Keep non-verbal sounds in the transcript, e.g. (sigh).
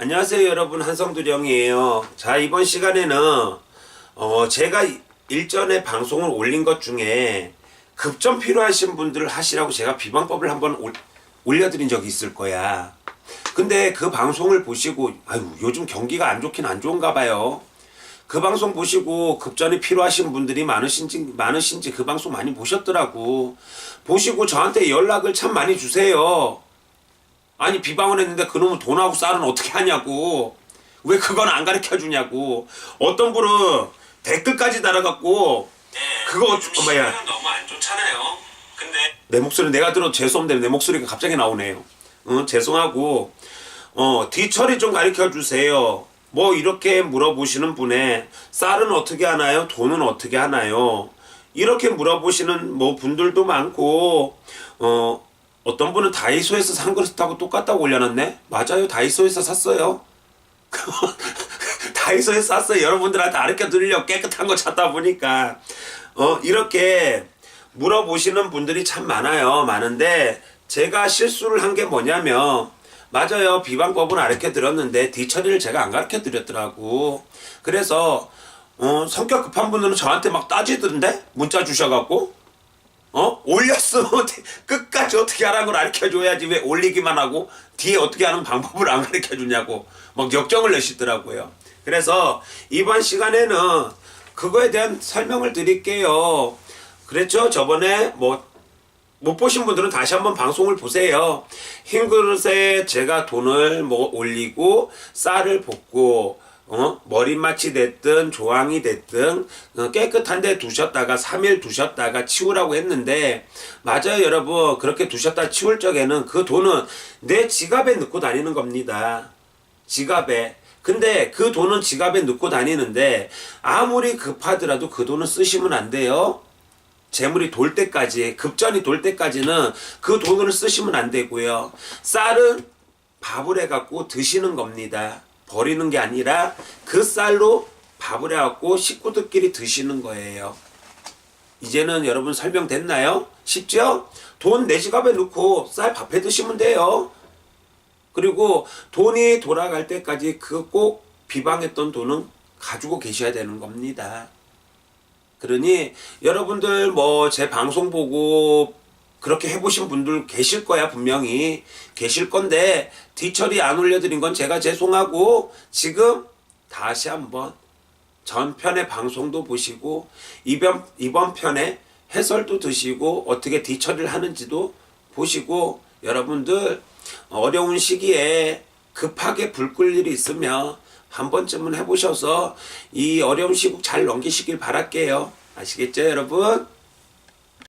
안녕하세요 여러분. 한성두리 형이에요. 자 이번 시간에는 어 제가 일전에 방송을 올린 것 중에 급전 필요하신 분들 하시라고 제가 비방법을 한번 올, 올려드린 적이 있을 거야. 근데 그 방송을 보시고 아유 요즘 경기가 안 좋긴 안 좋은가 봐요. 그 방송 보시고 급전이 필요하신 분들이 많으신지 많으신지 그 방송 많이 보셨더라고. 보시고 저한테 연락을 참 많이 주세요 아니 비방을 했는데 그놈은 돈하고 쌀은 어떻게 하냐고. 왜 그건 안 가르쳐 주냐고. 어떤 분은 댓글까지 달아갖고 그거 엄마야. 너무 안 좋잖아요. 근데 내 목소리 내가 들어도 죄송한데 내 목소리가 갑자기 나오네요. 어, 죄송하고. 어 뒤처리 좀 가르쳐 주세요. 뭐 이렇게 물어보시는 분에 쌀은 어떻게 하나요? 돈은 어떻게 하나요? 이렇게 물어보시는 뭐 분들도 많고 어 어떤 분은 다이소에서 산 그릇하고 똑같다고 올려놨네? 맞아요. 다이소에서 샀어요. (laughs) 다이소에서 샀어요. 여러분들한테 가르쳐 드리려고 깨끗한 거 찾다 보니까. 어, 이렇게 물어보시는 분들이 참 많아요. 많은데, 제가 실수를 한 게 뭐냐면, 맞아요. 비방법은 가르쳐 드렸는데, 뒤처리를 제가 안 가르쳐 드렸더라고. 그래서, 어, 성격 급한 분들은 저한테 막 따지던데? 문자 주셔갖고. 어? 올렸어. (laughs) 끝까지 어떻게 하라는 걸 가르쳐 줘야지. 왜 올리기만 하고 뒤에 어떻게 하는 방법을 안 가르쳐 주냐고 막 역정을 내시더라고요. 그래서 이번 시간에는 그거에 대한 설명을 드릴게요. 그랬죠? 저번에 뭐 못 보신 분들은 다시 한번 방송을 보세요. 흰 그릇에 제가 돈을 뭐 올리고 쌀을 볶고 어? 머리맡이 됐든 조항이 됐든 어, 깨끗한 데 두셨다가 3일 두셨다가 치우라고 했는데 맞아요 여러분. 그렇게 두셨다 치울 적에는 그 돈은 내 지갑에 넣고 다니는 겁니다. 지갑에. 근데 그 돈은 지갑에 넣고 다니는데 아무리 급하더라도 그 돈은 쓰시면 안 돼요. 재물이 돌 때까지 급전이 돌 때까지는 그 돈을 쓰시면 안 되고요. 쌀은 밥을 해갖고 드시는 겁니다 버리는 게 아니라 그 쌀로 밥을 해갖고 식구들끼리 드시는 거예요. 이제는 여러분 설명됐나요? 쉽죠? 돈 내 지갑에 넣고 쌀 밥해 드시면 돼요. 그리고 돈이 돌아갈 때까지 그 꼭 비방했던 돈은 가지고 계셔야 되는 겁니다. 그러니 여러분들 뭐 제 방송 보고 그렇게 해보신 분들 계실 거야 분명히 계실 건데 뒤처리 안 올려드린 건 제가 죄송하고 지금 다시 한번 전편의 방송도 보시고 이번 이번 편에 해설도 드시고 어떻게 뒤처리를 하는지도 보시고 여러분들 어려운 시기에 급하게 불 끌 일이 있으면 한 번쯤은 해보셔서 이 어려운 시국 잘 넘기시길 바랄게요. 아시겠죠, 여러분?